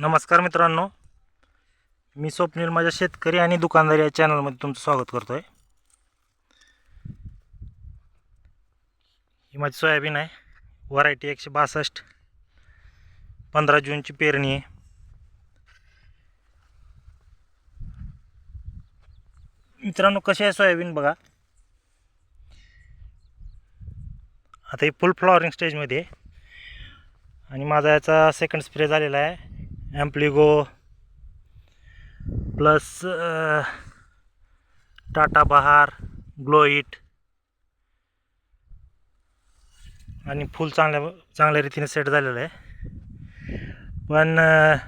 नमस्कार मित्रांनो. मी स्वप्नील माझ्या शेतकरी आणि दुकानदार या चॅनलमध्ये तुमचं स्वागत करतो आहे ही माझी सोयाबीन आहे. व्हरायटी एकशे बासष्ट. पंधरा जूनची पेरणी आहे. मित्रांनो कशी आहे सोयाबीन बघा. आता ही फुल फ्लॉवरिंग स्टेजमध्ये आहे. आणि माझा याचा सेकंड स्प्रे झालेला आहे. ॲम्प्लिगो प्लस टाटा बहार ग्लोईट आणि फुल चांगल्या चांगल्या रीतीने सेट झालेलं आहे. पण uh,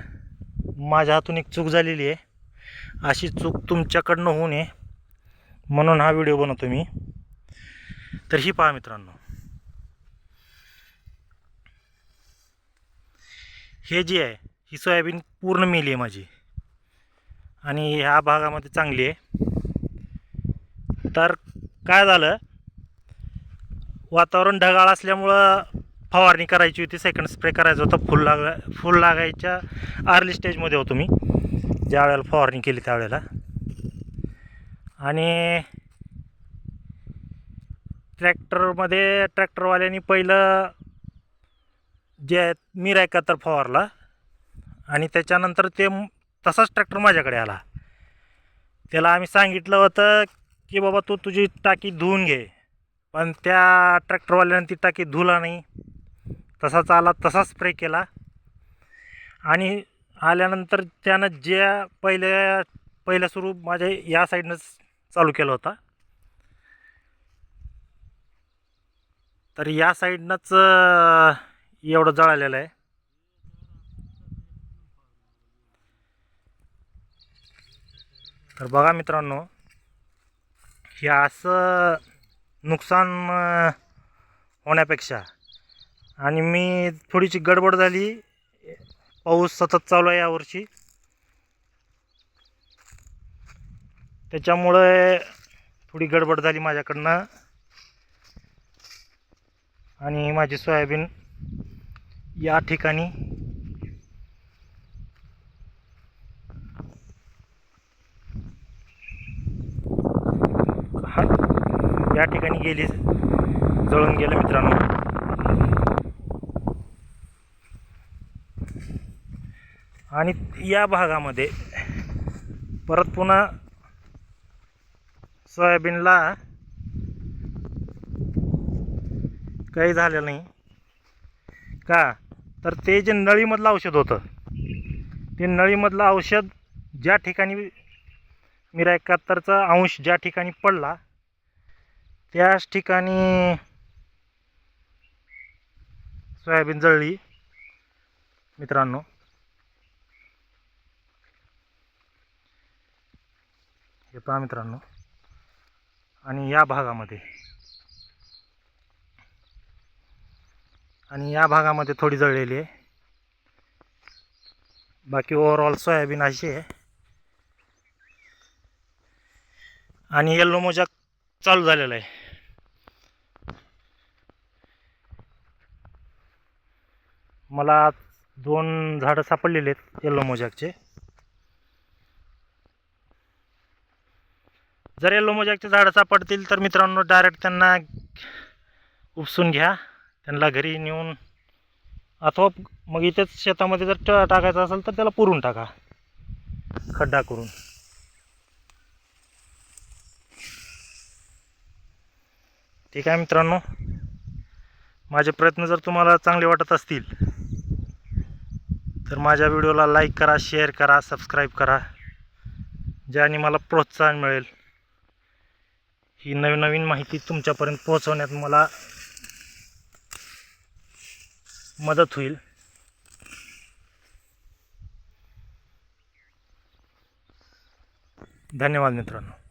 माझ्या हातून एक चूक झालेली आहे. अशी चूक तुमच्याकडनं होऊ नये. म्हणून हा व्हिडिओ बनवतो मी. तर ही पहा मित्रांनो. हे जी आहे ही सोयाबीन पूर्ण मेली आहे माझी. आणि ह्या भागामध्ये चांगली आहे. तर काय झालं? वातावरण ढगाळ असल्यामुळं फवारणी करायची होती. सेकंड स्प्रे करायचा होता. फुल लागा फुल लागायच्या अर्ली स्टेजमध्ये होतो मी. ज्या वेळेला फवारणी केली त्यावेळेला. आणि ट्रॅक्टरमध्ये ट्रॅक्टरवाल्यांनी पहिलं जे मीर एकाहत्तर फवारला. आणि त्याच्यानंतर ते तसाच ट्रॅक्टर माझ्याकडे आला. त्याला आम्ही सांगितलं होतं की बाबा तू तुझी टाकी धुवून घे. पण त्या ट्रॅक्टरवाल्यानं ती टाकी धुला नाही. तसाच आला तसाच स्प्रे केला. आणि आल्यानंतर त्यानं ज्या पहिल्या पहिल्या सुरू माझ्या या साईडनंच चालू केला होता. तर या साईडनंच एवढं जळालेलं आहे. तर बघा मित्रांनो हे असं नुकसान होण्यापेक्षा. आणि मी थोडीशी गडबड झाली. पाऊस सतत चालू आहे यावर्षी. त्याच्यामुळे थोडी गडबड झाली माझ्याकडनं. आणि माझी सोयाबीन या ठिकाणी हा त्या ठिकाणी गेली. जळून गेलं मित्रांनो. आणि या भागामध्ये परत पुन्हा सोयाबीनला काही झालं नाही. का? तर ते जे नळीमधलं औषध होतं ते नळीमधलं औषध ज्या ठिकाणी मिरा एकाहत्तरचा अंश ज्या ठिकाणी पडला त्याच ठिकाणी सोयाबीन जळली. मित्रांनो. हे पहा मित्रांनो. आणि या भागामध्ये. आणि या भागामध्ये थोडी जळलेली आहे. बाकी ओव्हरऑल सोयाबीन अशी आहे. आणि येल्लो मोजा चालू झालेला आहे. मला दोन झाडं सापडलेले आहेत येल्लो मोजॅकचे जर येल्लो मोजॅकचे झाडं सापडतील तर मित्रांनो डायरेक्ट त्यांना उपसून घ्या. त्यांना घरी नेऊन अथवा मग इथेच शेतामध्ये जर ट टाकायचं असेल तर त्याला पुरून टाका. खड्डा करून. ठीक आहे मित्रांनो. माझे प्रयत्न जर तुम्हाला चांगले वाटत असतील तर माझ्या व्हिडिओला लाईक करा शेअर करा सबस्क्राईब करा. ज्याने मला प्रोत्साहन मिळेल. ही नवीन नवीन माहिती तुमच्यापर्यंत पोहोचवण्यात मला मदत होईल. धन्यवाद मित्रांनो.